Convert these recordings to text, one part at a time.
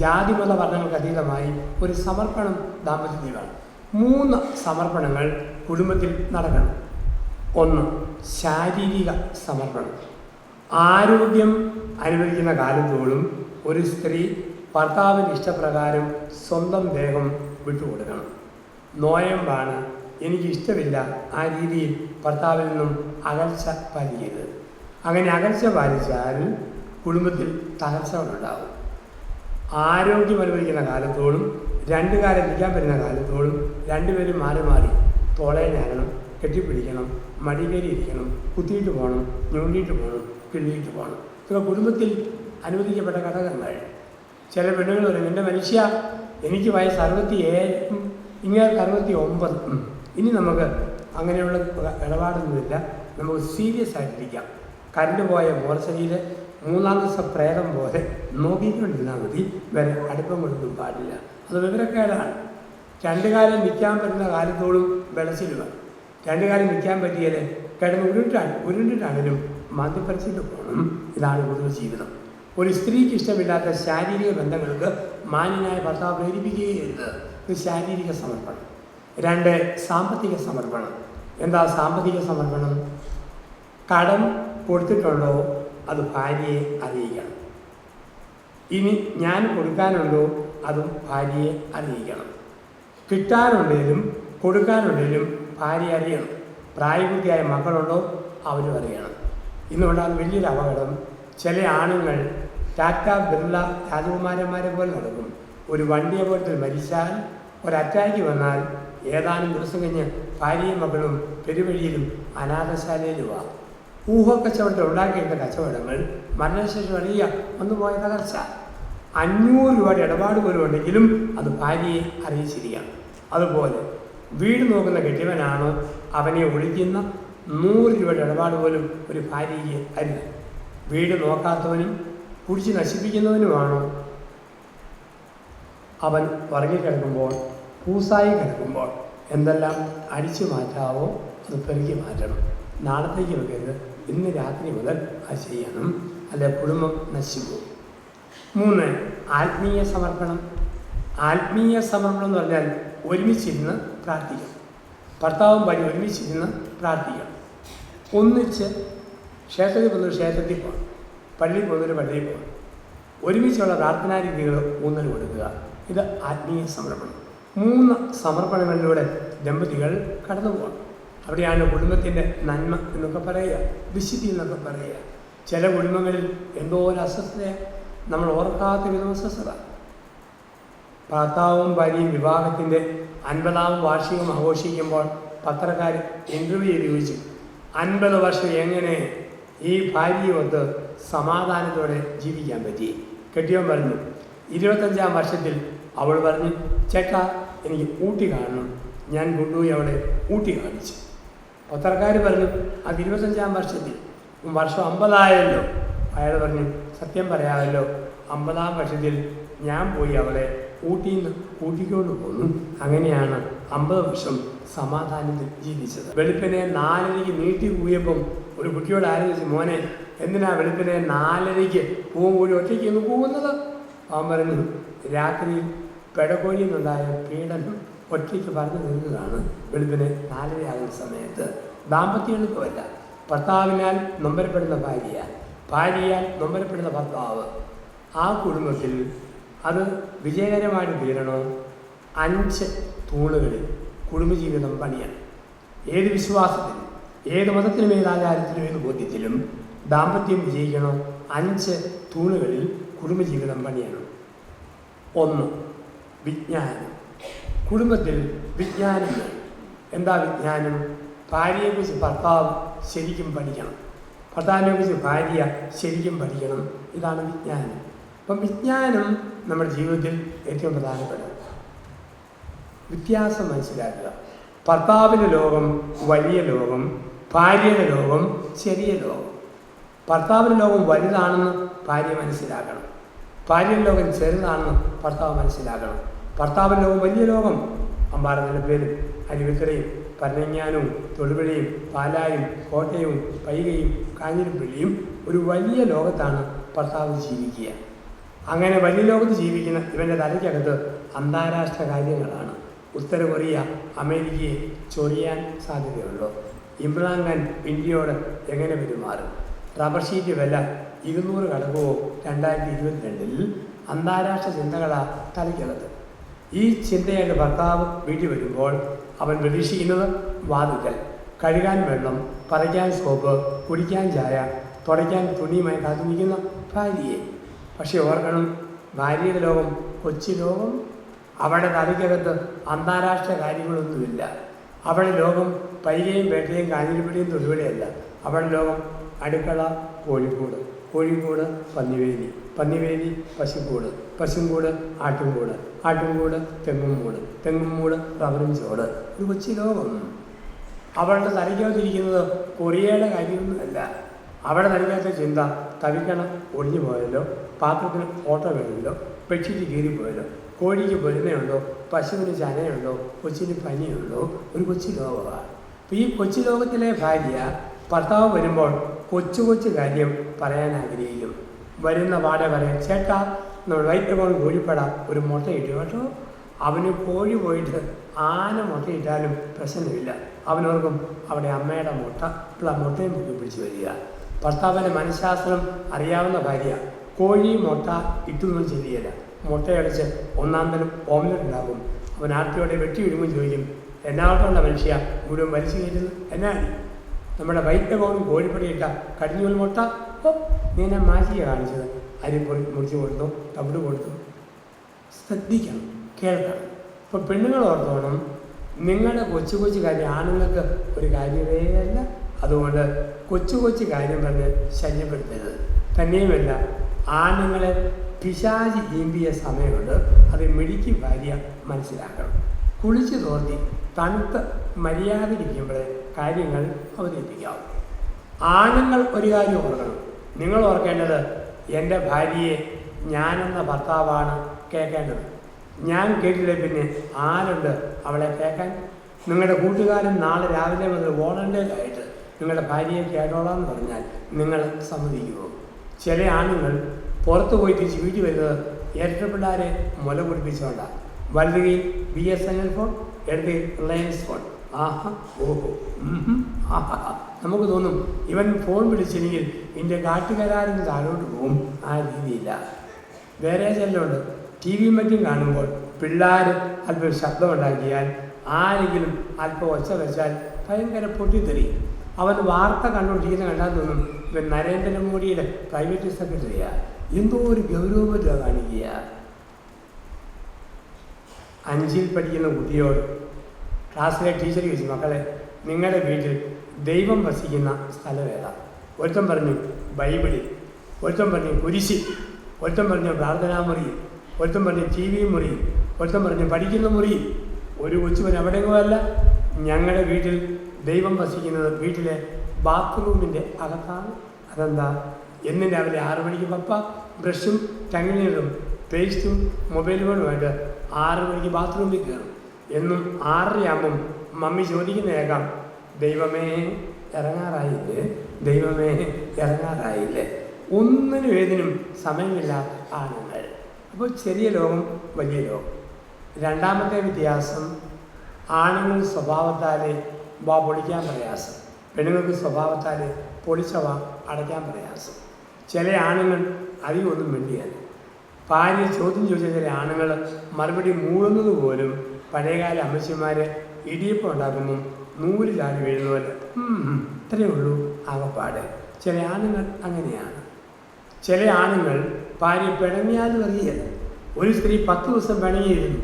ജാതിമത വർണങ്ങൾക്ക് അതീതമായി ഒരു സമർപ്പണം ദാമ്പത്യത്തിനാണ് മൂന്ന് സമർപ്പണങ്ങൾ കുടുംബത്തിൽ നടക്കണം. ഒന്ന് ശാരീരിക സമർപ്പണം. ആരോഗ്യം അനുവദിക്കുന്ന കാലത്തോളം ഒരു സ്ത്രീ ഭർത്താവിന് ഇഷ്ടപ്രകാരം സ്വന്തം ദേഹം വിട്ടുകൊടുക്കണം. നോയമ്പാണ് എനിക്ക് ഇഷ്ടമില്ല ആ രീതിയിൽ ഭർത്താവിൽ നിന്നും അകൽച്ച പാലിക്കരുത്. അങ്ങനെ അകൽച്ച പാലിച്ചാൽ കുടുംബത്തിൽ തകർച്ചകളുണ്ടാകും. ആരോഗ്യം അനുഭവിക്കുന്ന കാലത്തോളം രണ്ട് കാലം ഇരിക്കാൻ പറ്റുന്ന കാലത്തോളം രണ്ടുപേരും മാറി മാറി തോളയിലാകണം കെട്ടിപ്പിടിക്കണം മടികേരി ഇരിക്കണം കുത്തിയിട്ട് പോകണം ഞൊണ്ടിയിട്ട് പോകണം കിള്ളിയിട്ട് പോകണം. ഇതൊക്കെ കുടുംബത്തിൽ അനുവദിക്കപ്പെട്ട ഘടകങ്ങൾ. ചില പെണ്ണുകൾ പറയും എന്റെ മനുഷ്യ എനിക്ക് വയസ്സ് അറുപത്തി ഏഴ് ഇങ്ങനെ അറുപത്തി ഒമ്പത് ഇനി നമുക്ക് അങ്ങനെയുള്ള ഇടപാടൊന്നുമില്ല. നമുക്ക് സീരിയസ് ആയിട്ടിരിക്കാം. കരണ്ട് പോയ മോർച്ചരിയിൽ മൂന്നാം ദിവസം പ്രേതം പോലെ നോക്കിക്കൊണ്ടിരുന്നാൽ മതി. വരെ അടുപ്പം കൊടുക്കും പാടില്ല. അത് വിവരക്കേടാണ്. രണ്ടു കാലം നിൽക്കാൻ പറ്റുന്ന കാലത്തോളം വെളച്ചിൽ വേണം രണ്ടു കാലം നിൽക്കാൻ പറ്റിയാൽ കിടന്ന് ഉരുണ്ടാണ് ഉരുണ്ടിട്ടാണെങ്കിലും മദ്യപരിചയിൽ പോകണം ഇതാണ് കൂടുതൽ ജീവിതം. ഒരു സ്ത്രീക്ക് ഇഷ്ടമില്ലാത്ത ശാരീരിക ബന്ധങ്ങൾക്ക് മാന്യനായ ഭർത്താവ് പ്രേരിപ്പിക്കുകയരുത് ഇത് ശാരീരിക സമർപ്പണം. രണ്ട് സാമ്പത്തിക സമർപ്പണം. എന്താ സാമ്പത്തിക സമർപ്പണം? കടം കൊടുത്തിട്ടുണ്ടോ? അത് ഭാര്യയെ അറിയിക്കണം. ഇനി ഞാൻ കൊടുക്കാനുണ്ടോ? അതും ഭാര്യയെ അറിയിക്കണം. കിട്ടാനുണ്ടെങ്കിലും കൊടുക്കാനുണ്ടെങ്കിലും ഭാര്യ അറിയണം. പ്രായപൂർത്തിയായ മക്കളുണ്ടോ അവരും അറിയണം. ഇന്നുണ്ടാകുന്ന വലിയൊരു അപകടം. ചില ആണുങ്ങൾ ടാറ്റ ബിർള രാജകുമാരന്മാരെ പോലെ നടക്കും. ഒരു വണ്ടി അപകടത്തിൽ മരിച്ചാൽ ഒരു വന്നാൽ ഏതാനും ദിവസം കഴിഞ്ഞ് ഭാര്യയും മക്കളും പെരുവഴിയിലും അനാഥശാലയിലുമാണ് ഊഹക്കച്ചവടത്തിൽ ഉണ്ടാക്കിയിരുന്ന കച്ചവടങ്ങൾ മരണശേഷം വലിയ ഒന്ന് പോയ തകർച്ച. അഞ്ഞൂറ് രൂപയുടെ ഇടപാട് പോലും ഉണ്ടെങ്കിലും അത് ഭാര്യയെ അറിയിച്ചിരിക്കാം അതുപോലെ വീട് നോക്കുന്ന കെട്ടിയവനാണ് അവനെ ഒഴിക്കുന്ന നൂറ് രൂപയുടെ ഇടപാട് പോലും ഒരു ഭാര്യയ്ക്ക് അരുത് വീട് നോക്കാത്തവനും കുടിച്ച് നശിപ്പിക്കുന്നവനുമാണ്. അവൻ ഉറങ്ങിക്കിടക്കുമ്പോൾ പൂസായി കിടക്കുമ്പോൾ എന്തെല്ലാം അടിച്ചു മാറ്റാവോ അത് പെരുക്കി മാറ്റണം. നാളത്തേക്ക് വെക്കരുത്. ഇന്ന് രാത്രി മുതൽ അത് ചെയ്യണം. അല്ലെ കുടുംബം നശിച്ചു പോകും. മൂന്ന് ആത്മീയ സമർപ്പണം. ആത്മീയ സമർപ്പണം എന്ന് പറഞ്ഞാൽ ഒരുമിച്ചിരുന്ന് പ്രാർത്ഥിക്കണം ഭർത്താവും ഭാര്യ ഒരുമിച്ചിരുന്ന് പ്രാർത്ഥിക്കണം ഒന്നിച്ച് ക്ഷേത്രത്തിൽ പോകുന്നൊരു ക്ഷേത്രത്തിൽ പോകണം. പള്ളിയിൽ പോകുന്നൊരു പള്ളിയിൽ പോകണം. ഒരുമിച്ചുള്ള പ്രാർത്ഥനാ രീതികൾ ഊന്നൽ കൊടുക്കുക. ഇത് ആത്മീയ സമർപ്പണം. മൂന്ന് സമർപ്പണങ്ങളിലൂടെ ദമ്പതികൾ കടന്നു പോകണം അവിടെയാണ് കുടുംബത്തിന്റെ നന്മ എന്നൊക്കെ പറയുക വിശുദ്ധി എന്നൊക്കെ പറയുക. ചില കുടുംബങ്ങളിൽ എന്തോ ഒരു അസ്വസ്ഥത നമ്മൾ ഓർക്കാത്ത വിധം അസ്വസ്ഥത. ഭർത്താവും ഭാര്യയും വിവാഹത്തിന്റെ അൻപതാം വാർഷികം ആഘോഷിക്കുമ്പോൾ പത്രക്കാർ ഇന്റർവ്യൂ ചോദിച്ചു അൻപത് വർഷം എങ്ങനെ ഈ ഭാര്യയൊത്ത് സമാധാനത്തോടെ ജീവിക്കാൻ പറ്റി? കെട്ടിയവൻ പറഞ്ഞു ഇരുപത്തഞ്ചാം വർഷത്തിൽ അവൾ പറഞ്ഞു ചേട്ടാ എനിക്ക് ഊട്ടി കാണണം. ഞാൻ കൊണ്ടുപോയി അവളെ ഊട്ടി കാണിച്ചു പത്രക്കാർ പറഞ്ഞു അത് ഇരുപത്തഞ്ചാം വർഷത്തിൽ. വർഷം അമ്പതായല്ലോ. അയാൾ പറഞ്ഞു സത്യം പറയാമല്ലോ അമ്പതാം വർഷത്തിൽ ഞാൻ പോയി അവളെ ഊട്ടിയിൽ നിന്ന് കൂട്ടിക്കൊണ്ട് പോന്നു. അങ്ങനെയാണ് അമ്പത് വർഷം സമാധാനത്തിൽ ജീവിച്ചത്. വെളുപ്പിനെ നാലരയ്ക്ക് നീട്ടി കൂയപ്പം ഒരു കുട്ടിയോട് ആലോചിച്ചു മോനെ എന്തിനാ വെളുപ്പിനെ നാലരയ്ക്ക് പൂവും കൂടി ഒറ്റയ്ക്ക് ഒന്ന് പോകുന്നത് അവൻ പറഞ്ഞു രാത്രിയിൽ പെടകോഴിയിൽ നിന്നുണ്ടായ പീഡനം ഒറ്റയ്ക്ക് പറഞ്ഞു നിന്നതാണ് വെളുപ്പിനെ നാലരയാകുന്ന സമയത്ത്. ദാമ്പത്യങ്ങൾക്കുമല്ല ഭർത്താവിനാൽ നൊമ്പരപ്പെടുന്ന ഭാര്യ ഭാര്യയാൽ നൊമ്പരപ്പെടുന്ന ഭർത്താവ്. ആ കുടുംബത്തിൽ അത് വിജയകരമായിട്ട് തീരണോ? അഞ്ച് തൂണുകളിൽ കുടുംബജീവിതം പണിയാണ്. ഏത് വിശ്വാസത്തിലും ഏത് മതത്തിലും ഏത് ആചാരത്തിലും ഏത് ബോധ്യത്തിലും ദാമ്പത്യം വിജയിക്കണോ? അഞ്ച് തൂണുകളിൽ കുടുംബജീവിതം പണിയണം. ഒന്ന് വിജ്ഞാനം. കുടുംബത്തിൽ വിജ്ഞാനം. എന്താ വിജ്ഞാനം? ഭാര്യയെക്കുറിച്ച് ഭർത്താവ് ശരിക്കും പഠിക്കണം. ഭർത്താവിനെക്കുറിച്ച് ഭാര്യ ശരിക്കും പഠിക്കണം. ഇതാണ് വിജ്ഞാനം. അപ്പം വിജ്ഞാനം നമ്മുടെ ജീവിതത്തിൽ ഏറ്റവും പ്രധാനപ്പെട്ടത്. വ്യത്യാസം മനസ്സിലാക്കുക. ഭർത്താവിന്റെ ലോകം വലിയ ലോകം ഭാര്യയുടെ ലോകം ചെറിയ ലോകം. ഭർത്താവിന്റെ ലോകം വലുതാണെന്ന് ഭാര്യ മനസ്സിലാക്കണം. ഭാര്യയുടെ ലോകം ചെറുതാണെന്ന് ഭർത്താവ് മനസ്സിലാക്കണം. ഭർത്താവിന്റെ വലിയ ലോകം. അമ്പാറ പേരും അരുവിക്കരയും പരഞ്ഞാനും തൊടുപുഴയും പാലായും കോട്ടയവും പൈകയും കാഞ്ഞിരപ്പള്ളിയും ഒരു വലിയ ലോകത്താണ് ഭർത്താവ് ജീവിക്കുക. അങ്ങനെ വലിയ ലോകത്ത് ജീവിക്കുന്ന ഇവന്റെ തലയ്ക്കകത്ത് അന്താരാഷ്ട്ര കാര്യങ്ങളാണ്. ഉത്തര കൊറിയ അമേരിക്കയെ ചൊറിയാൻ സാധ്യതയുണ്ടോ ഇമ്രാൻഖാൻ ഇന്ത്യയോട് എങ്ങനെ പെരുമാറും? റബ്ബർ ഷീറ്റ് വില ഇരുന്നൂറ് കടക്കുമോ രണ്ടായിരത്തി ഇരുപത്തിരണ്ടിൽ അന്താരാഷ്ട്ര ചിന്തകളാണ് തലയ്ക്കകത്ത്. ഈ ചിന്തയുടെ ഭർത്താവ് വീട്ടിൽ വരുമ്പോൾ അവൻ പ്രതീക്ഷിക്കുന്നത് വാതുക്കൽ കഴുകാൻ വെള്ളം പറിക്കാൻ സോപ്പ് കുടിക്കാൻ ചായ തുടയ്ക്കാൻ തുണിയുമായി കാത്തിരിക്കുന്ന ഭാര്യയെ. പക്ഷെ ഓർക്കണം ഭാര്യയുടെ ലോകം കൊച്ചു ലോകം. അവളുടെ തലയ്ക്കകത്ത് അന്താരാഷ്ട്ര കാര്യങ്ങളൊന്നുമില്ല. അവളുടെ ലോകം പൈകയും പേട്ടയും കാഞ്ഞിരിപ്പടിയും തൊടുപടിയല്ല അവളുടെ ലോകം അടുക്കള കോഴിക്കോട് കോഴിക്കോട് പന്നിവേലി. പന്നിവേലി പശുക്കൂട് പശുക്കൂട് ആട്ടുംകൂട്. ആട്ടുംകൂട് തെങ്ങുംകൂട് തെങ്ങുംകൂട് റബറും ചോട് ഒരു കൊച്ചു ലോകം. അവളുടെ തലയ്ക്കകത്തിരിക്കുന്നത് കൊറിയയുടെ കാര്യമൊന്നുമല്ല. അവിടെ നൽകാത്ത ചിന്ത തവിക്കണം ഒളിഞ്ഞു പോയല്ലോ പാത്രത്തിന് ഓട്ട വീണല്ലോ ബെഡ്ഷീറ്റ് കീറിപ്പോയല്ലോ കോഴിക്ക് പൊരുന്നയുണ്ടോ പശുവിന് ചനയുണ്ടോ കൊച്ചിന് പനിയുണ്ടോ ഒരു കൊച്ചു ലോകമാണ് അപ്പോൾ ഈ കൊച്ചു ലോകത്തിലെ ഭാര്യ ഭർത്താവ് വരുമ്പോൾ കൊച്ചു കൊച്ചു കാര്യം പറയാൻ ആഗ്രഹിക്കും വരുന്ന വാട പറയാം ചേട്ടാ നമ്മൾ വൈറ്റമോൺ കോഴിപ്പട ഒരു മുട്ട ഇട്ടു കേട്ടോ അവന് കോഴി പോയിട്ട് ആന മുട്ട മുട്ടയിട്ടാലും പ്രശ്നമില്ല. അവനോർക്കും അവിടെ അമ്മയുടെ മുട്ട ഉള്ള മുട്ടയും പൊക്കി പിടിച്ച് വരിക. ഭർത്താവിന്റെ മനഃശാസ്ത്രം അറിയാവുന്ന ഭാര്യ കോഴി മുട്ട ഇട്ടൊന്നും ശരിയല്ല. മുട്ടയടിച്ച് ഒന്നാം തരം ഓംലെറ്റ് ഉണ്ടാകും അവൻ ആർത്തിയോടെ വെട്ടി വിടുമ്പോൾ ചോദിക്കും എന്നാട്ടുള്ള മനുഷ്യ? മുഴുവൻ വലിച്ചു കയറ്റുന്നു എന്നാണ് നമ്മുടെ വൈറ്റകോണും കോഴിപ്പടിയിട്ട കടിഞ്ഞൂൽ മുട്ട ഓ നീ എന്നെ മാറ്റിയ കാണിച്ചത്. അരി പൊടി മുറിച്ച് കൊടുത്തു തവിട് കൊടുത്തു. ശ്രദ്ധിക്കണം കേൾക്കണം. ഇപ്പം പെണ്ണുങ്ങൾ ഓർത്തോണം നിങ്ങളുടെ കൊച്ചു കൊച്ചു കാര്യം ആണുങ്ങൾക്ക് ഒരു കാര്യമേ അല്ല. അതുകൊണ്ട് കൊച്ചു കൊച്ചു കാര്യം പറഞ്ഞ് ശല്യപ്പെടുത്തരുത്. തന്നെയുമല്ല ആണുങ്ങളെ പിശാചി ഈമ്പിയ സമയമുണ്ട്. അത് മിടുക്കി ഭാര്യ മനസ്സിലാക്കണം. കുളിച്ച് തോന്നി തണുത്ത് മര്യാദയ്ക്കിരിക്കുമ്പോഴേ കാര്യങ്ങൾ അവതരിപ്പിക്കാവും. ആണുങ്ങൾ ഒരു കാര്യം ഓർക്കണം. നിങ്ങൾ ഓർക്കേണ്ടത് എന്റെ ഭാര്യയെ ഞാനെന്ന ഭർത്താവാണ് കേൾക്കേണ്ടത്. ഞാൻ കേട്ടില്ല പിന്നെ ആരുണ്ട് അവളെ കേൾക്കാൻ? നിങ്ങളുടെ കൂട്ടുകാരൻ നാളെ രാവിലെ മുതൽ വോളണ്ടിയറായിട്ട് നിങ്ങളുടെ ഭാര്യയെ കേട്ടോളാം എന്ന് പറഞ്ഞാൽ നിങ്ങൾ സമ്മതിക്കുമോ? ചില ആണുങ്ങൾ പുറത്തു പോയി തിരിച്ച് വീട്ടിൽ വരുന്നത് ഇരട്ട പിള്ളേരെ മുല കുടിപ്പിച്ചുകൊണ്ടാണ് വലുതുകയിൽ B S N L phone എടുത്ത് റിലയൻസ് ഫോൺ. ആഹാ ഓഹോ. ആഹാ. നമുക്ക് തോന്നും ഇവൻ ഫോൺ വിളിച്ചില്ലെങ്കിൽ എന്റെ കാട്ടുകരാറിൽ താഴോട്ട് പോകും. ആ രീതിയില്ല. വേറെ ചെല്ലുണ്ട് ടി വിയും മറ്റും കാണുമ്പോൾ പിള്ളേർ അല്പം ശബ്ദമുണ്ടാക്കിയാൽ ആരെങ്കിലും അല്പം ഒച്ച വെച്ചാൽ ഭയങ്കര പൊട്ടിത്തെറി. അവൻ വാർത്ത കണ്ടുകൊണ്ടിരിക്കുന്ന കണ്ടാൽ തോന്നും ഇവൻ നരേന്ദ്രമോദിയുടെ പ്രൈവറ്റ് സെക്രട്ടറിയാണ് എന്തോ ഒരു ഗൗരവമറ്റ കാണിക്കുക. അഞ്ചിൽ പഠിക്കുന്ന കുട്ടിയോട് ക്ലാസ്സിലെ ടീച്ചർ ചോദിച്ചു മക്കളെ നിങ്ങളുടെ വീട്ടിൽ ദൈവം വസിക്കുന്ന സ്ഥലം ഏതാ പറഞ്ഞു ബൈബിളിൽ ഒരുത്തൻ പറഞ്ഞു കുരിശി. ഒരുത്തൻ പറഞ്ഞു പ്രാർത്ഥനാ മുറി. ഒരുത്തൻ പറഞ്ഞു ടി വി മുറി. ഒരുത്തൻ പറഞ്ഞു പഠിക്കുന്ന മുറി. ഒരു കൊച്ചുവൻ എവിടെയെങ്കിലും അല്ല. ഞങ്ങളുടെ വീട്ടിൽ ദൈവം വസിക്കുന്നത് വീട്ടിലെ ബാത്റൂമിന്റെ അകത്താണ്. അതെന്താ? എന്നും രാവിലെ ആറ് മണിക്ക് പപ്പ ബ്രഷും ടങ്ങിനീറും പേസ്റ്റും മൊബൈൽ ഫോണുമായിട്ട് ആറ് മണിക്ക് ബാത്റൂമിൽ കയറും. എന്നും ആറരയാകുമ്പം മമ്മി ചോദിക്കുന്നേക്കാം ദൈവമേ ഇറങ്ങാറായില്ലേ? ദൈവമേ ഇറങ്ങാറായില്ലേ? ഒന്നിനും ഏതിനും സമയമില്ലാത്ത ആണുങ്ങൾ. അപ്പോൾ ചെറിയ ലോകം വലിയ ലോകം. രണ്ടാമത്തെ വ്യത്യാസം ആണുങ്ങൾ സ്വഭാവത്താൽ വാ പൊളിക്കാൻ പ്രയാസം. പെണ്ണുങ്ങൾക്ക് സ്വഭാവത്താൽ പൊളിച്ച വാ അടയ്ക്കാൻ പ്രയാസം. ചില ആണുങ്ങൾ അധികം ഒന്നും വേണ്ടിയാണ് ഭാര്യ ചോദ്യം ചോദിച്ച ചില ആണുങ്ങൾ മറുപടി മൂളുന്നത് പോലും പഴയകാല അമ്മച്ചിമാർ ഇടിയപ്പം ഉണ്ടാക്കുമ്പം നൂൽ ചാടി വീഴുന്ന പോലെ "ഉം, ഉം, ഇത്രയേ ഉള്ളൂ ആകപ്പാട്. ചില ആണുങ്ങൾ അങ്ങനെയാണ്. ചില ആണുങ്ങൾ ഭാര്യ പിണങ്ങിയാലും അറിയില്ല. ഒരു സ്ത്രീ പത്ത് ദിവസം പിണങ്ങിയിരുന്നു.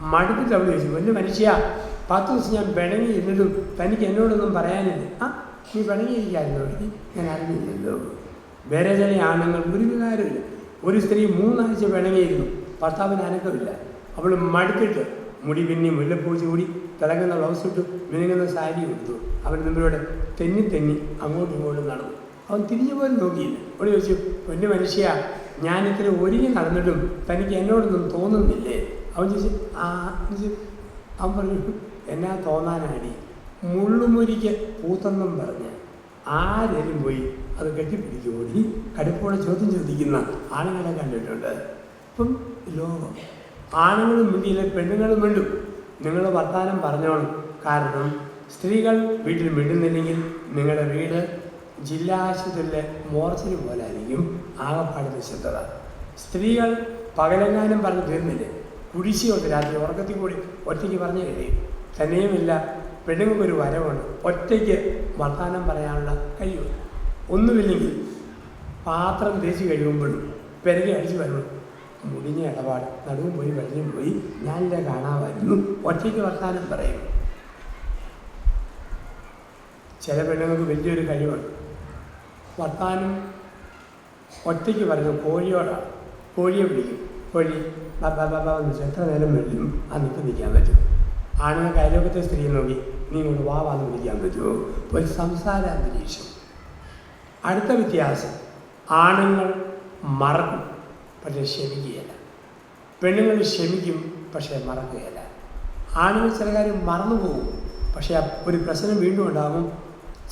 മടുപ്പ് തവണ ചോദിച്ചു വലിയ മനുഷ്യ പത്ത് ദിവസം ഞാൻ പിണങ്ങിയിരുന്നതും തനിക്ക് എന്നോടൊന്നും പറയാനില്ല. ആ നീ പിണങ്ങിയിരിക്കാമല്ലോ ഞാൻ അറിഞ്ഞില്ലല്ലോ. വേറെ ചില ആണുങ്ങൾ ഒരു വികാരമില്ല ഒരു സ്ത്രീ മൂന്നാഴ്ച പിണങ്ങിയിരുന്നു. ഭർത്താവിന് അനക്കമില്ല. അവൾ മടുത്തിട്ട് മുടി പിന്നി മുല്ലപ്പൂ ചൂടി തിളങ്ങുന്ന ബ്ലൗസ് ഇട്ടു മിനുങ്ങുന്ന സാരി കൊടുത്തു അവൻ നമ്മളോട് തെന്നി തെന്നി അങ്ങോട്ടും ഇങ്ങോട്ടും നടന്നു. അവൻ തിരിഞ്ഞു പോലും നോക്കിയില്ല. അവിടെ ചോദിച്ചു പൊന്നു മനുഷ്യ ഞാൻ ഇത്ര ഒരുങ്ങി നടന്നിട്ടും തനിക്ക് എന്നോടൊന്നും തോന്നുന്നില്ലേ? അവൻ ചോദിച്ചു ആ. അവൻ പറഞ്ഞു എന്നാ തോന്നാനാടി? മുള്ളുമുരിക്ക് പൂത്തെന്നും പറഞ്ഞ് ആരെങ്കിലും പോയി അത് കെട്ടിപ്പിടിക്കുമോടി കടുപ്പോടെ ചോദ്യം ചോദിക്കുന്ന ആളുകളെ കണ്ടിട്ടുണ്ട്. ഇപ്പം ലോകം ആണുങ്ങളും മിണ്ടിയില്ല പെണ്ണുങ്ങളും മിണ്ടും. നിങ്ങൾ വർത്താനം പറഞ്ഞോളൂ. കാരണം സ്ത്രീകൾ വീട്ടിൽ മിണ്ടുന്നില്ലെങ്കിൽ നിങ്ങളുടെ വീട് ജില്ലാ ആശുപത്രിയിലെ മോർച്ചറി പോലെ ആയിരിക്കും. ആകപ്പാട് നിശബ്ദത. സ്ത്രീകൾ പകലെങ്ങാനും പറഞ്ഞ് തീർന്നില്ലേ? കുടിശ്ശിയുണ്ട് രാത്രി ഉറക്കത്തിൽ കൂടി ഒറ്റയ്ക്ക് പറഞ്ഞു കഴിയും തന്നെയുമില്ല പെണ്ണുങ്ങൾക്കൊരു വരവുണ്ട്. ഒറ്റയ്ക്ക് വർത്താനം പറയാനുള്ള കഴിവ്. ഒന്നുമില്ലെങ്കിൽ പാത്രം തേച്ച് കഴിയുമ്പോഴും പെരകി അടിച്ചു വരുമ്പോൾ മുടിഞ്ഞ ഇടപാട്. നടുവും പോയി വെള്ളിയും പോയി ഞാനില്ല കാണാമായിരുന്നു. ഒറ്റയ്ക്ക് വർത്താനം പറയും. ചില പെണ്ണുങ്ങൾക്ക് വലിയൊരു കഴിവാണ്. വർത്താനം ഒറ്റയ്ക്ക് പറയുന്നത് കോഴിയോടാണ് കോഴിയെ പിടിക്കും കോഴി ബ ബ ബ ബ എന്ന് വെച്ചാൽ എത്ര നേരം വിളിക്കും ആ നിൽക്ക് നിൽക്കാൻ പറ്റും. ആണുങ്ങൾക്ക് അയലോകത്തെ സ്ത്രീ നോക്കി നീ കൊണ്ട് വാവാന്ന് പിടിക്കാൻ പറ്റുമോ? ഒരു സംസാര അന്തരീക്ഷം. അടുത്ത വ്യത്യാസം. ആണുങ്ങൾ മറക്കും. പക്ഷേ ക്ഷമിക്കുകയില്ല. പെണ്ണുങ്ങൾ ക്ഷമിക്കും പക്ഷേ മറക്കുകയില്ല. ആണുങ്ങൾ ചില കാര്യം മറന്നു പോകും പക്ഷേ ഒരു പ്രശ്നം വീണ്ടും ഉണ്ടാകും.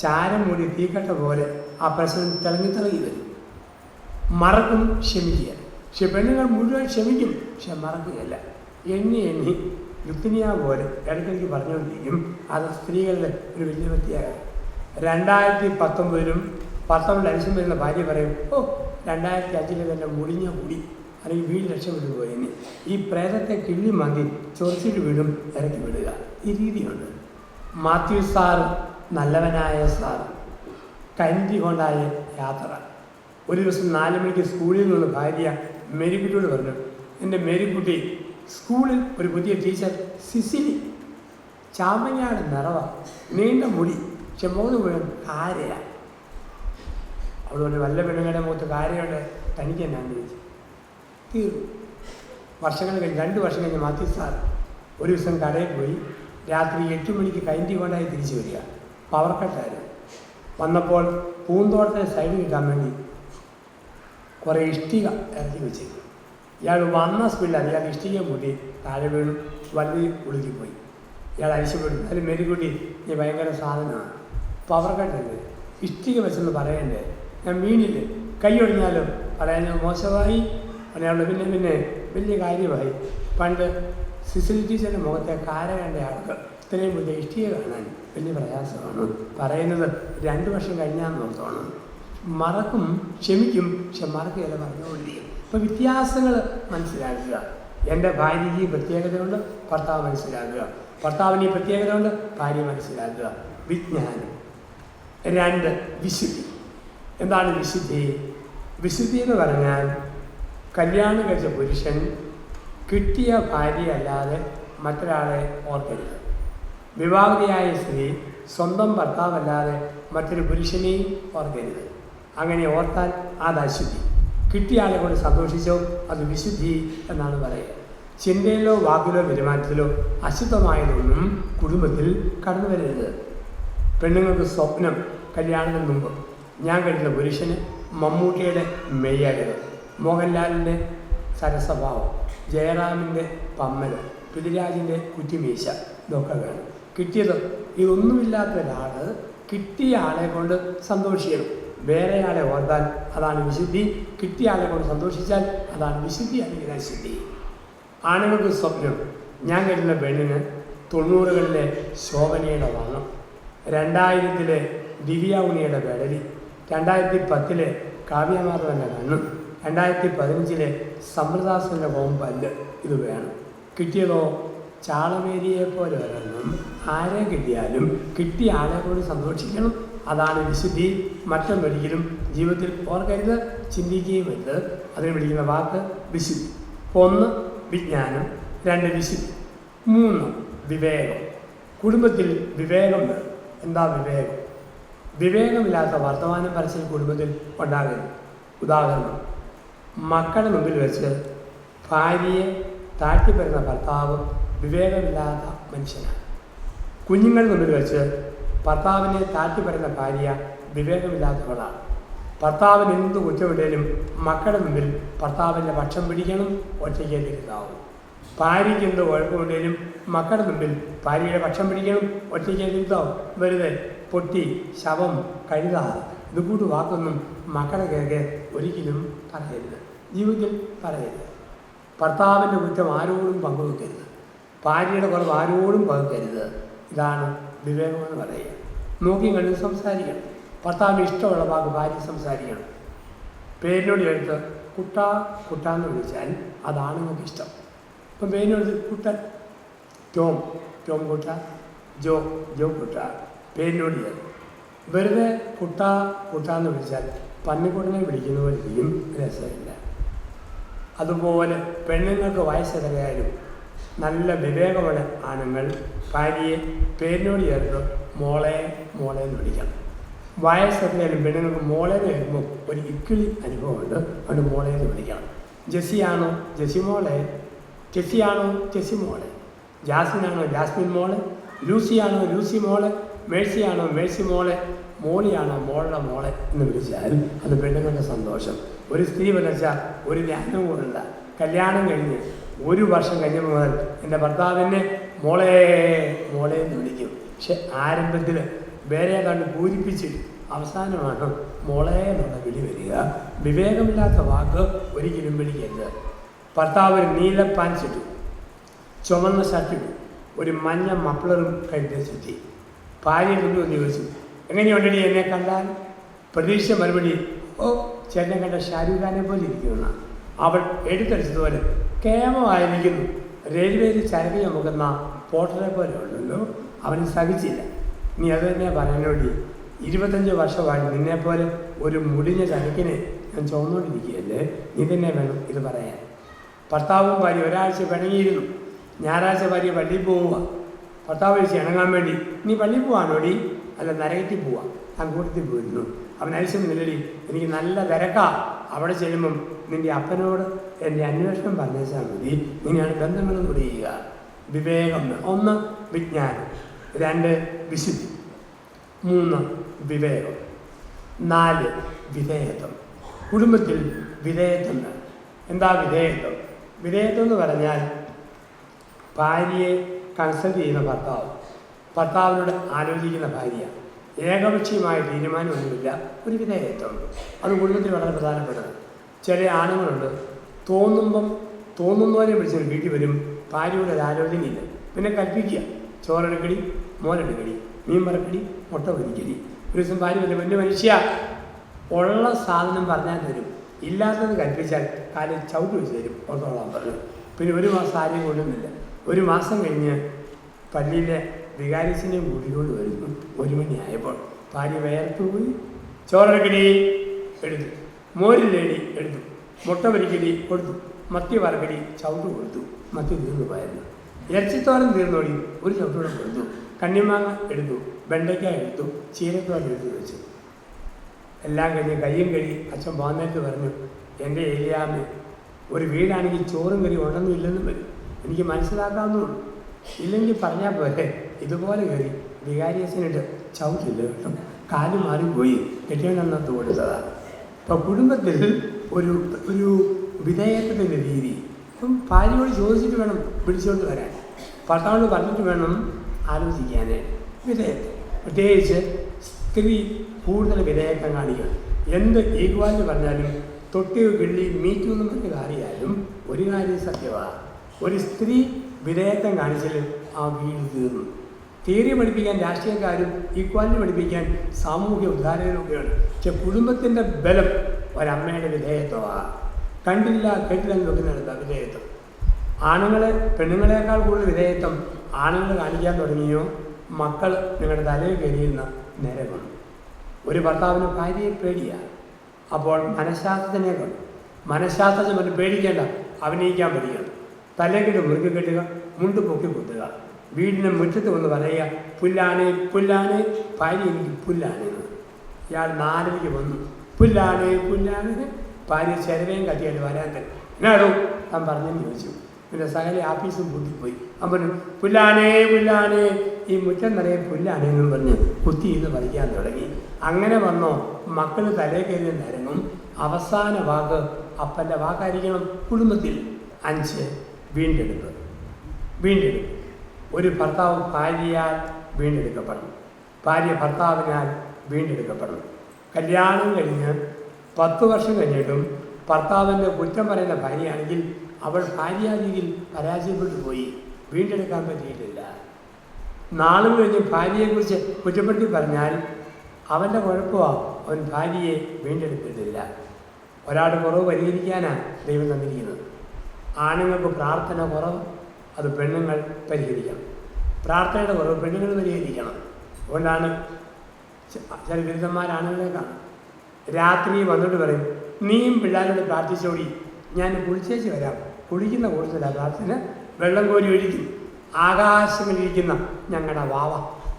ചാരം മൂടി തീക്കട്ട പോലെ ആ പ്രശ്നം തിളങ്ങി തിളങ്ങി വരും. മറക്കും ക്ഷമിക്കുക പക്ഷെ പെണ്ണുങ്ങൾ മുഴുവൻ ക്ഷമിക്കും പക്ഷെ മറക്കുകയില്ല. എണ്ണി എണ്ണി ലുത്തിനിയ പോലെ ഇടയ്ക്കിടയ്ക്ക് പറഞ്ഞുകൊണ്ടിരിക്കും അത് സ്ത്രീകളുടെ ഒരു വലിയ വ്യത്യാസം രണ്ടായിരത്തി പത്തൊമ്പതിലും പത്തൊമ്പത് ലക്ഷം വരുന്ന ഭാര്യ പറയും ഓ രണ്ടായിരത്തി അഞ്ചിൽ തന്നെ മുടിഞ്ഞ മുടി അല്ലെങ്കിൽ വീട് രക്ഷപ്പെട്ടു പോയതിന് ഈ പ്രേതത്തെ കിള്ളി മാന്തി ചൊറിച്ചിട്ട് വീടും ഇറക്കി വിടുക. ഈ രീതിയുണ്ട്. മാത്യു സാർ നല്ലവനായ സാർ കരുതി കൊണ്ടായ യാത്ര. ഒരു ദിവസം നാല് മണിക്ക് സ്കൂളിൽ നിന്നുള്ള ഭാര്യ മേരിക്കുട്ടിയോട് പറഞ്ഞു എന്റെ മേരിക്കുട്ടി സ്കൂളിൽ ഒരു പുതിയ ടീച്ചർ സിസിലി. ചാമ്പങ്ങാട് നിറവ. നീണ്ട മുടി. മുഖത്ത് മുഴുവൻ കാരയാണ് പറഞ്ഞു വല്ല പെണ്ണുങ്ങളുടെ മുഖത്ത് കാര്യമുണ്ട് തനിക്ക് എന്നാന്ന് ചോദിച്ചു തീർന്നു. വർഷങ്ങൾ കഴിഞ്ഞ് രണ്ട് വർഷം കഴിഞ്ഞ് മാത്യു സാർ ഒരു ദിവസം കടയിൽ പോയി രാത്രി എട്ട് മണിക്ക് കൈന്റി കൊണ്ടായി തിരിച്ചു വരിക. പവർ കട്ടായിരുന്നു വന്നപ്പോൾ പൂന്തോട്ടത്തിന് സൈഡ് കിട്ടാൻ വേണ്ടി കുറേ ഇഷ്ടിക ഇറക്കി വെച്ചേക്കും ഇയാൾ വന്ന സ്പീഡിലാണ് ഇയാൾ ഇഷ്ടിക കൂട്ടി താഴെ വീണു വലുതി പോയി. ഇയാൾ അരിശപ്പെട്ടു അതിൽ മെരുകൂട്ടി നീ ഭയങ്കര സാധനമാണ്. പവർ കട്ടല്ലേ ഇഷ്ടിക വെച്ചെന്ന് പറയണ്ടേ? ഞാൻ വീണില്ലേ? കൈ ഒടിഞ്ഞാലോ പറയാൻ മോശമായി. പറയാനുള്ള പിന്നെ പിന്നെ വലിയ കാര്യമായി. പണ്ട് സിസിലിറ്റീസിന്റെ മുഖത്തെ കാര ആൾക്ക് ഇത്രയും വലിയ ഇഷ്ടിയെ കാണാൻ വലിയ പ്രയാസമാണ്. പറയുന്നത് രണ്ട് വർഷം കഴിഞ്ഞാന്ന് ഓർത്തോണം. മറക്കും ക്ഷമിക്കും പക്ഷെ മറക്കുകയല്ല പറഞ്ഞുകൊണ്ടിരിക്കും. അപ്പോൾ വ്യത്യാസങ്ങൾ മനസ്സിലാക്കുക. എന്റെ ഭാര്യയ്ക്ക് ഈ പ്രത്യേകതയുണ്ട് ഭർത്താവ് മനസ്സിലാക്കുക. ഭർത്താവിന് ഈ പ്രത്യേകതയുണ്ട് ഭാര്യ മനസ്സിലാക്കുക. വിജ്ഞാനം. രണ്ട് വിശുദ്ധി. എന്താണ് വിശുദ്ധി? വിശുദ്ധി എന്ന് പറഞ്ഞാൽ കല്യാണം കഴിച്ച പുരുഷൻ കിട്ടിയ ഭാര്യയല്ലാതെ മറ്റൊരാളെ ഓർക്കരുത്. വിവാഹിതയായ സ്ത്രീ സ്വന്തം ഭർത്താവല്ലാതെ മറ്റൊരു പുരുഷനെയും ഓർക്കരുത്. അങ്ങനെ ഓർത്താൽ അത് അശുദ്ധി കിട്ടിയ ആളെ കൊണ്ട് സന്തോഷിച്ചോ അത് വിശുദ്ധി എന്നാണ് പറയുക. ചിന്തയിലോ വാക്കിലോ പെരുമാറ്റത്തിലോ അശുദ്ധമായതൊന്നും കുടുംബത്തിൽ കടന്നു വരരുത്. പെണ്ണുങ്ങൾക്ക് സ്വപ്നം കല്യാണത്തിന് മുമ്പ് ഞാൻ കണ്ടിരുന്ന പുരുഷന് മമ്മൂട്ടിയുടെ മെയ്യാടികൾ മോഹൻലാലിന്റെ സരസഭാവം ജയറാമിന്റെ പമ്മൽ പൃഥ്വിരാജിന്റെ കുറ്റിമീശ ഇതൊക്കെ വേണം കിട്ടിയത് ഇതൊന്നുമില്ലാത്ത ഒരാൾ കിട്ടിയ ആളെ കൊണ്ട് സന്തോഷിക്കണം. വേറെ ആളെ ഓർത്താൽ അതാണ് വിശുദ്ധി. കിട്ടിയ ആളെ കൊണ്ട് സന്തോഷിച്ചാൽ അതാണ് വിശുദ്ധി അല്ലെങ്കിൽ അശുദ്ധി. ആണുങ്ങൾക്ക് സ്വപ്നം. ഞാൻ കരുതുന്ന പെണ്ണിന് തൊണ്ണൂറുകളിലെ ശോഭനയുടെ വണ്ണം രണ്ടായിരത്തിലെ ദിവ്യ ഉണിയുടെ വെടലി രണ്ടായിരത്തി പത്തിലെ കാവ്യമാധവന്റെ കണ്ണും രണ്ടായിരത്തി പതിനഞ്ചിലെ സമൃദാസന്റെ കോമ്പല്ല് ഇത് വേണം. കിട്ടിയതോ? ചാളമേരിയെ പോലെ ഒരെണ്ണം. ആരെ കിട്ടിയാലും കിട്ടിയ ആളെ കൂടി സന്തോഷിക്കണം. അതാണ് വിശുദ്ധി മറ്റൊന്നൊരിക്കലും ജീവിതത്തിൽ ഓർക്കരുത്. ചിന്തിക്കുകയും വരുത് അതിന് വിളിക്കുന്ന വാക്ക് വിശുദ്ധി. ഒന്ന് വിജ്ഞാനം. രണ്ട് വിശുദ്ധി. മൂന്ന് വിവേകം. കുടുംബത്തിൽ വിവേകം എന്താ വിവേകം? വിവേകമില്ലാത്ത വർത്തമാനം പറച്ചിൽ കുടുംബത്തിൽ ഉണ്ടാകരുത്. ഉദാഹരണം മക്കളുടെ മുമ്പിൽ വെച്ച് ഭാര്യയെ താഴ്ത്തിപ്പരുന്ന ഭർത്താവ് വിവേകമില്ലാത്ത മനുഷ്യനാണ്. കുഞ്ഞുങ്ങളുടെ മുമ്പിൽ വെച്ച് ഭർത്താവിനെ താഴ്ത്തിപ്പരുന്ന ഭാര്യ വിവേകമില്ലാത്തവളാണ്. ഭർത്താവിന് എന്ത് കുറ്റമുണ്ടെങ്കിലും മക്കളുടെ മുമ്പിൽ ഭർത്താവിന്റെ പക്ഷം പിടിക്കണം ഒറ്റയ്ക്കേണ്ടിരുന്നാവും ഭാര്യയ്ക്ക് എന്ത് കുഴപ്പമുണ്ടെങ്കിലും മക്കളുടെ മുമ്പിൽ ഭാര്യയുടെ പക്ഷം പിടിക്കണം ഒറ്റയ്ക്കേണ്ടിരുന്നാവും വെറുതെ പൊട്ടി ശവം കഴുകാതെ. ഇതുകൂട്ട് വാക്കൊന്നും മക്കളെ കേൾക്കെ ഒരിക്കലും പറയരുത്. ജീവിതത്തിൽ പറയരുത്. ഭർത്താവിന്റെ കുറ്റം ആരോടും പങ്കുവെക്കരുത്. ഭാര്യയുടെ കുറവ് ആരോടും പകുക്കരുത് ഇതാണ് വിവേകമെന്ന് പറയുക. നോക്കി കണ്ട് സംസാരിക്കണം. ഭർത്താവിന് ഇഷ്ടമുള്ള വാക്ക് ഭാര്യ സംസാരിക്കണം. പേരിനോട് എടുത്ത് കുട്ട കുട്ട എന്ന് വിളിച്ചാൽ അതാണ് നമുക്ക് ഇഷ്ടം. ഇപ്പം പേരിനോട് കുട്ടൻ ടോം ടോം കുട്ട ജോ ജോ കുട്ട. ചേർത്ത് വെറുതെ കുട്ട കുട്ട എന്ന് വിളിച്ചാൽ പന്നിക്കുട്ടനെ വിളിക്കുന്ന പോലെ രസമില്ല. അതുപോലെ പെണ്ണുങ്ങൾക്ക് വയസ്സെത്രയായാലും നല്ല വിവേകമുള്ള ആണുങ്ങൾ ഭാര്യയെ പേരിനോട് ചേർത്ത് മോളെ മോളെ എന്ന് വിളിക്കണം വയസ്സെത്രയായാലും പെണ്ണുങ്ങൾക്ക് മോളെ എന്ന് കേൾക്കുമ്പോൾ ഒരു ഇക്കിളി അനുഭവമുണ്ട്. അതുകൊണ്ട് മോളെ എന്ന് വിളിക്കണം ജെസ്സിയാണോ? ജെസ്സി മോളെ. ജെസ്സിയാണോ? ജെസ്സി മോളെ. ജാസ്മിനാണോ? ജാസ്മിൻ മോളെ. ലൂസിയാണോ? ലൂസി മോളെ. മേഴ്സിയാണോ മേഴ്സി മോളെ മോളിയാണോ മോളുടെ മോളെ എന്ന് വിളിച്ചാൽ അത് പെണ്ണുങ്ങളുടെ സന്തോഷം. ഒരു സ്ത്രീ വിളിച്ചാൽ ഒരു ധ്യാനം കൊണ്ടല്ല കല്യാണം കഴിഞ്ഞ് ഒരു വർഷം കഴിഞ്ഞപ്പോൾ മുതൽ എന്റെ ഭർത്താവിനെ മോളെ മോളെ എന്ന് വിളിക്കും. പക്ഷെ ആരംഭത്തിൽ വേറെ കണ്ട് പൂരിപ്പിച്ചിട്ട് അവസാനമാണ് മോളെ എന്നുള്ള വിളി വരിക. വിവേകമില്ലാത്ത വാക്ക് ഒരിക്കലും വിളിക്കരുത്. ഭർത്താവ് ഒരു നീല പാൻസ് ഇട്ടു. ചുമന്ന ഷർട്ടിട്ടു ഒരു മഞ്ഞ മഫ്ലറും കഴുത്തിൽ ചുറ്റി. ഭാര്യ കൊണ്ടു വന്ന് ചോദിച്ചു എങ്ങനെയുണ്ടടി എന്നെ കണ്ടാൽ? പ്രതീക്ഷ മറുപടി ഓ ചേട്ടനെ കണ്ട ഷാരൂഖ് ഖാനെ പോലെ ഇരിക്കുന്ന അവൾ എടുത്തടിച്ചതുപോലെ കേമമായിരിക്കുന്നു റെയിൽവേയിൽ ചരക്ക് ചുമക്കുന്ന പോട്ടറെ പോലെ ഉണ്ടല്ലോ അവന് സഹിച്ചില്ല. നീ അത് തന്നെ പറയാനോടി ഇരുപത്തഞ്ച് വർഷമായി നിന്നെപ്പോലെ ഒരു മുടിഞ്ഞ ചരക്കിനെ ഞാൻ ചുമന്നുകൊണ്ടിരിക്കുകയല്ലേ നീ തന്നെ വേണം ഇത് പറയാൻ. ഭർത്താവും ഭാര്യ ഒരാഴ്ച പിണങ്ങിയിരുന്നു. ഞായറാഴ്ച ഭാര്യ പള്ളിയിൽ പോവുക. ഭർത്താവ് വിളിച്ച് ഇണങ്ങാൻ വേണ്ടി നീ പള്ളിയിൽ പോവാണോടി അല്ല നരകത്തിൽ പോവാ. അങ്ങോട്ടത്തിൽ പോയിരുന്നു. അവൻ അരിശം നിലടി എനിക്ക് നല്ല തിരക്കാ. അവിടെ ചെല്ലുമ്പം നിന്റെ അപ്പനോട് എന്റെ അന്വേഷണം പറഞ്ഞാൽ മതി. ഇങ്ങനെയാണ് ബന്ധങ്ങളും തുടയുക വിവേകം ഒന്ന് വിജ്ഞാനം. രണ്ട് വിശുദ്ധി. മൂന്ന് വിവേകം. നാല് വിധേയത്വം. കുടുംബത്തിൽ വിധേയത്വം എന്താ വിധേയത്വം? വിധേയത്വം എന്ന് പറഞ്ഞാൽ ഭാര്യയെ കൺസൾട്ട് ചെയ്യുന്ന ഭർത്താവ്. ഭർത്താവിനോട് ആലോചിക്കുന്ന ഭാര്യ. ഏകപക്ഷീയമായ തീരുമാനമൊന്നുമില്ല. ഒരു വിധേയത്വമുണ്ട്. അത് കുടുംബത്തിൽ വളരെ പ്രധാനപ്പെട്ടത്. ചില ആണുങ്ങളുണ്ട്. തോന്നുമ്പം തോന്നുന്നവരെ വിളിച്ചൊരു വീട്ടിൽ വരും. ഭാര്യയുടെ ഒരു ആലോചനയില്ല. പിന്നെ കൽപ്പിക്കുക. ചോറെടുക്കടി മോരെടുക്കടി മീൻ പറക്കടി മുട്ട പൊരിക്കടി. ഒരു ദിവസം ഭാര്യ വരും വലിയ മനുഷ്യ ഉള്ള സാധനം പറഞ്ഞാൽ തരും. ഇല്ലാത്തത് കൽപ്പിച്ചാൽ കാലിൽ ചവിട്ട് വെച്ച് തരും. പുറത്തോളാൻ പറഞ്ഞു പിന്നെ ഒരു മാസം ആരെയും കൊള്ളുന്നില്ല ഒരു മാസം കഴിഞ്ഞ് പള്ളിയിലെ വികാരിച്ചിനെ കൂട്ടിക്കൊണ്ട് വരുന്നു. ഒരു മണിയായപ്പോൾ ഭാര്യ വേർത്ത് പോയി ചോറക്കടി എടുത്തു. മോരില്ലേടി എടുത്തു. മുട്ട പൊരിക്കടി കൊടുത്തു. മത്തി വറക്കടി ചവിട്ട് കൊടുത്തു. മത്തി തീർന്നു പോയിരുന്നു ഇറച്ചിത്തോരൻ തീർന്നോടി. ഒരു ചവിട്ടൂടെ കൊടുത്തു. കണ്ണിമാങ്ങ എടുത്തു. വെണ്ടയ്ക്ക എടുത്തു. ചീരത്തോരൻ എടുത്തു വെച്ചു. എല്ലാം കഴിഞ്ഞ് കയ്യും കഴി അച്ഛൻ പോന്നേറ്റ് പറഞ്ഞു എന്റെ ഏരിയാമ്മ ഒരു വീടാണെങ്കിൽ ചോറും കറി ഉണ്ടെന്നും ഇല്ലെന്നും വരും എനിക്ക് മനസ്സിലാക്കാവുന്നുള്ളൂ ഇല്ലെങ്കിൽ പറഞ്ഞാൽ പോരെ. ഇതുപോലെ കയറി വികാരിയസിനിട്ട് ചവിട്ടില്ല കേട്ടോ? കാൽ മാറിപ്പോയി. കെട്ടിയണെന്നത്ത് കൊടുത്തതാണ് അപ്പോൾ കുടുംബത്തിൽ ഒരു ഒരു വിധേയത്വത്തിന്റെ രീതി. അപ്പം ഭാര്യയോട് ചോദിച്ചിട്ട് വേണം പിടിച്ചുകൊണ്ട് വരാൻ. ഭർത്താവിനോട് പറഞ്ഞിട്ട് വേണം ആലോചിക്കാനായിട്ട് വിധേയത്വം. പ്രത്യേകിച്ച് സ്ത്രീ കൂടുതൽ വിധേയത്വം കാണിക്കണം. എന്ത് ഈക്വാലിറ്റി പറഞ്ഞാലും തൊട്ടി കിള്ളി മീറ്റു എന്ന് കാര്യമായാലും ഒരു കാര്യം സത്യമാണ് ഒരു സ്ത്രീ വിധേയത്വം കാണിച്ചാൽ ആ വീട് തീർന്നു. തിയറി പഠിപ്പിക്കാൻ രാഷ്ട്രീയക്കാരും ഈക്വാലിറ്റി പഠിപ്പിക്കാൻ സാമൂഹ്യ ഉദ്ധാരകരൊക്കെയാണ് പക്ഷെ കുടുംബത്തിന്റെ ബലം ഒരമ്മയുടെ വിധേയത്വമാണ്. കണ്ടില്ല കേട്ടില്ല എന്ന് വെക്കുന്നിടത്ത വിധേയത്വം. ആണുങ്ങളെ പെണ്ണുങ്ങളെക്കാൾ കൂടുതൽ വിധേയത്വം ആണുങ്ങൾ കാണിക്കാൻ തുടങ്ങിയോ? മക്കൾ നിങ്ങളുടെ തലയിൽ കയറിയുന്ന നേരമാണ് ഒരു ഭർത്താവിന് ഭാര്യയെ പേടിയാണ്. അപ്പോൾ മനഃശാസ്ത്രജ്ഞനെ കണ്ടു മനഃശാസ്ത്രജ്ഞൻ പേടിക്കേണ്ട അഭിനയിക്കാൻ പഠിക്കണം തലക്കെട്ട് മുറുകെ കെട്ടുക മുണ്ട് പൊക്കി കുത്തുക. വീടിന് മുറ്റത്ത് വന്ന് പറയുക പുല്ലാണ് പുല്ലാണ് ഭാര്യ എനിക്ക് പുല്ലാണ്. ഇയാൾ നാലരയ്ക്ക് വന്നു. പുല്ലാണ് പുല്ലാണ് ഭാര്യ ചെലവേം കത്തിയാൽ വരാൻ തന്നെ. എന്നാടോ താൻ പറഞ്ഞെന്ന് ചോദിച്ചു. പിന്നെ സകല ആഫീസും പൂട്ടിപ്പോയി. അവൻ പറഞ്ഞു പുല്ലാനേ ഈ മുറ്റം നിറയെ പുല്ലാനേ എന്ന് പറഞ്ഞ് കുത്തി ഇത് പറിക്കാൻ തുടങ്ങി. അങ്ങനെ വന്നോ മക്കൾ തലേ കയറി നിരങ്ങും അവസാന വാക്ക് അപ്പന്റെ വാക്കായിരിക്കണം കുടുംബത്തിൽ. അഞ്ച്. വീണ്ടെടുപ്പ് വീണ്ടെടുപ്പ് ഒരു ഭർത്താവ് ഭാര്യയാൽ വീണ്ടെടുക്കപ്പെടണം ഭാര്യ ഭർത്താവിനാൽ വീണ്ടെടുക്കപ്പെടണം കല്യാണം കഴിഞ്ഞ് പത്ത് വർഷം കഴിഞ്ഞിട്ടും ഭർത്താവിന്റെ കുറ്റം പറയുന്ന ഭാര്യയാണെങ്കിൽ അവൾ ഭാര്യാദിയിൽ പരാജയപ്പെട്ടു പോയി. വീണ്ടെടുക്കാൻ പറ്റിയിട്ടില്ല. നാളും കഴിഞ്ഞ് ഭാര്യയെക്കുറിച്ച് കുറ്റപ്പെടുത്തി പറഞ്ഞാൽ അവന്റെ കുഴപ്പമാണ് അവൻ ഭാര്യയെ വീണ്ടെടുത്തിട്ടില്ല. ഒരാളുടെ കുറവ് പരിഹരിക്കാനാണ് ദൈവം തന്നിരിക്കുന്നത്. ആണുങ്ങൾക്ക് പ്രാർത്ഥന കുറവ് അത് പെണ്ണുങ്ങൾ പരിഹരിക്കണം. പ്രാർത്ഥനയുടെ കുറവ് പെണ്ണുങ്ങൾ പരിഹരിക്കണം. അതുകൊണ്ടാണ് ചില ബിരുദന്മാരാണുങ്ങളെ രാത്രി വന്നിട്ട് പറയും നീയും പിള്ളേരോട് പ്രാർത്ഥിച്ചോടി ഞാൻ കുളിച്ചേച്ച് വരാം. കുളിക്കുന്ന കൂടുതലാണ് പ്രാർത്ഥന. വെള്ളം കോരി ഒഴിക്കും. ആകാശങ്ങളിരിക്കുന്ന ഞങ്ങളുടെ വാവ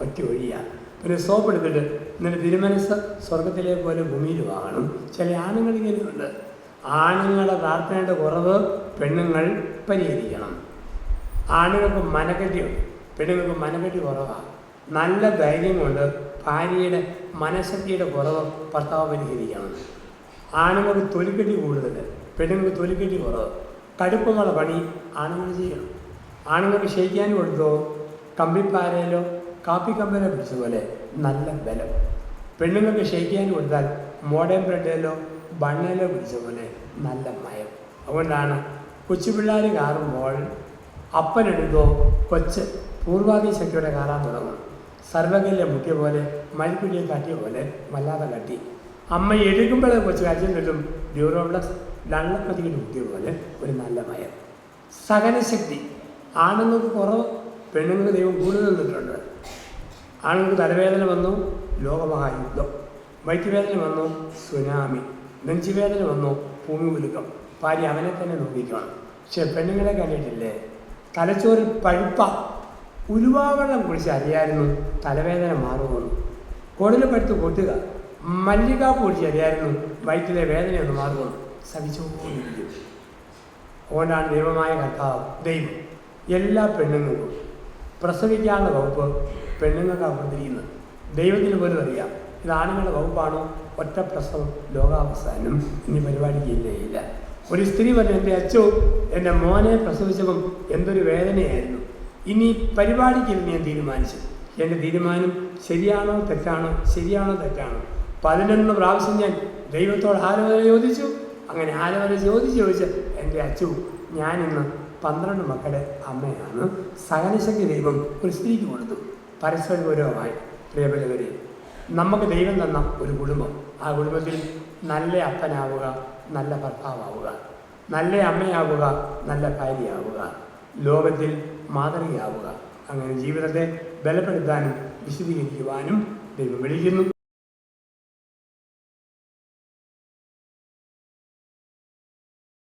ഒറ്റ ഒഴിയാണ് പിന്നെ സോപ്പ് എടുത്തിട്ട് നിന്റെ തിരുമനസ് സ്വർഗത്തിലെ പോലെ ഭൂമിയിൽ വാങ്ങണം. ചില ആണുങ്ങൾ ഇങ്ങനെയുണ്ട്. ആണുങ്ങളുടെ പ്രാർത്ഥനയുടെ കുറവ് പെണ്ണുങ്ങൾ പരിഹരിക്കണം. ആണുങ്ങൾക്ക് മനക്കെട്ടിയുണ്ട് പെണ്ണുങ്ങൾക്ക് മനക്കെട്ടി കുറവാണ് നല്ല ധൈര്യം കൊണ്ട് ഭാര്യയുടെ മനഃശക്തിയുടെ കുറവ് ഭർത്താവ് പരിഹരിക്കണം. ആണുങ്ങൾക്ക് തൊലിക്കെട്ടി കൂടുതൽ പെണ്ണുങ്ങൾക്ക് തൊലിക്കെട്ടി കുറവ്. കടുപ്പമുള്ള പണി ആണുങ്ങൾ ചെയ്യണം. ആണുങ്ങൾക്ക് ശയിക്കാൻ കൊടുത്തോ കമ്പിപ്പാരയിലോ കാപ്പി കമ്പനെ പിടിച്ചതുപോലെ നല്ല ബലം. പെണ്ണുങ്ങൾക്ക് ശയിക്കാൻ കൊടുത്താൽ മോഡേൺ ബ്രെഡിലോ ബണ്ണയിലോ പിടിച്ച പോലെ നല്ല മയം. അതുകൊണ്ടാണ് കൊച്ചുപിള്ളേർ കാറുമ്പോൾ അപ്പനെടുത്തോ കൊച്ച് പൂർവാധി ശക്തിയുടെ കാറാൻ തുടങ്ങും. സർവകല്യ മുട്ടിയ പോലെ മരിക്കുഴിയെ കാട്ടിയ പോലെ വല്ലാതെ കട്ടി. അമ്മ എടുക്കുമ്പോഴേ കൊച്ചു കാര്യം കിട്ടും. ഡ്യൂറോബ്ലസ് ലള്ളപ്പതിക്കിട്ട് മുട്ടിയ പോലെ ഒരു നല്ല മയം. സഹനശക്തി. ആണുങ്ങൾക്ക് കുറവ് പെണ്ണുങ്ങൾക്ക് ദൈവം കൂടുതൽ നിന്നിട്ടുണ്ട് ആണുങ്ങൾക്ക് തലവേദന വന്നു ലോകമഹായുദ്ധം. വയറ്റുവേദന വന്നു സുനാമി. നെഞ്ചുവേദന വന്നു ഭൂമി കുലുക്കം ഭാര്യ അവനെ തന്നെ നോക്കിക്കണം. പക്ഷെ പെണ്ണുങ്ങളെ കണ്ടിട്ടില്ലേ? തലച്ചോറിൽ പഴുപ്പ ഉലുവാവെള്ളം കുടിച്ച് അറിയായിരുന്നു തലവേദന മാറുമെന്ന് പഴുത്ത് കൊട്ടുക മല്ലിക കുടിച്ച് അറിയായിരുന്നു വയറ്റിലെ വേദനയൊന്ന് മാറുമെന്ന് സഹിച്ചുകൊണ്ടിരിക്കും അതുകൊണ്ടാണ് ദൈവമായ കർത്താവ് ദൈവം. എല്ലാ പെണ്ണുങ്ങൾക്കും പ്രസവിക്കാനുള്ള വകുപ്പ് പെണ്ണുങ്ങൾക്കാണ് കൊടുത്തിരിക്കുന്നത്. ദൈവത്തിന് പോലും അറിയാം. ഇത് ആണുങ്ങളുടെ വകുപ്പാണോ? ഒറ്റ പ്രസവം ലോകാവസാനം ഇനി പരിപാടി ചെയ്യുന്നേയില്ല ഒരു സ്ത്രീ പറഞ്ഞു എന്റെ അച്ഛോ എന്റെ മോനെ പ്രസവിച്ചപ്പം എന്തൊരു വേദനയായിരുന്നു. ഇനി പരിപാടിക്കില്ല ഞാൻ തീരുമാനിച്ചു. എന്റെ തീരുമാനം ശരിയാണോ തെറ്റാണോ ശരിയാണോ തെറ്റാണോ? പതിനൊന്ന് പ്രാവശ്യം ഞാൻ ദൈവത്തോട് ആലോചന ചോദിച്ചു. അങ്ങനെ ആലോചന ചോദിച്ച് ചോദിച്ച് എന്റെ അച്ചു ഞാനിന്ന് പന്ത്രണ്ട് മക്കളുടെ അമ്മയാണ്. സഹനശക്തി ദൈവം ഒരു സ്ത്രീക്ക് കൊടുത്തു. പരസ്പര ഗൗരവമായി പ്രിയപ്പെട്ടവരെ നമുക്ക് ദൈവം തന്ന ഒരു കുടുംബം. ആ കുടുംബത്തിൽ നല്ല അപ്പനാവുക നല്ല ഭർത്താവുക നല്ല അമ്മയാവുക നല്ല ഭാര്യയാവുക ലോകത്തിൽ മാതൃകയാവുക. അങ്ങനെ ജീവിതത്തെ ബലപ്പെടുത്താനും വിശദീകരിക്കുവാനും ദൈവം വിളിക്കുന്നു.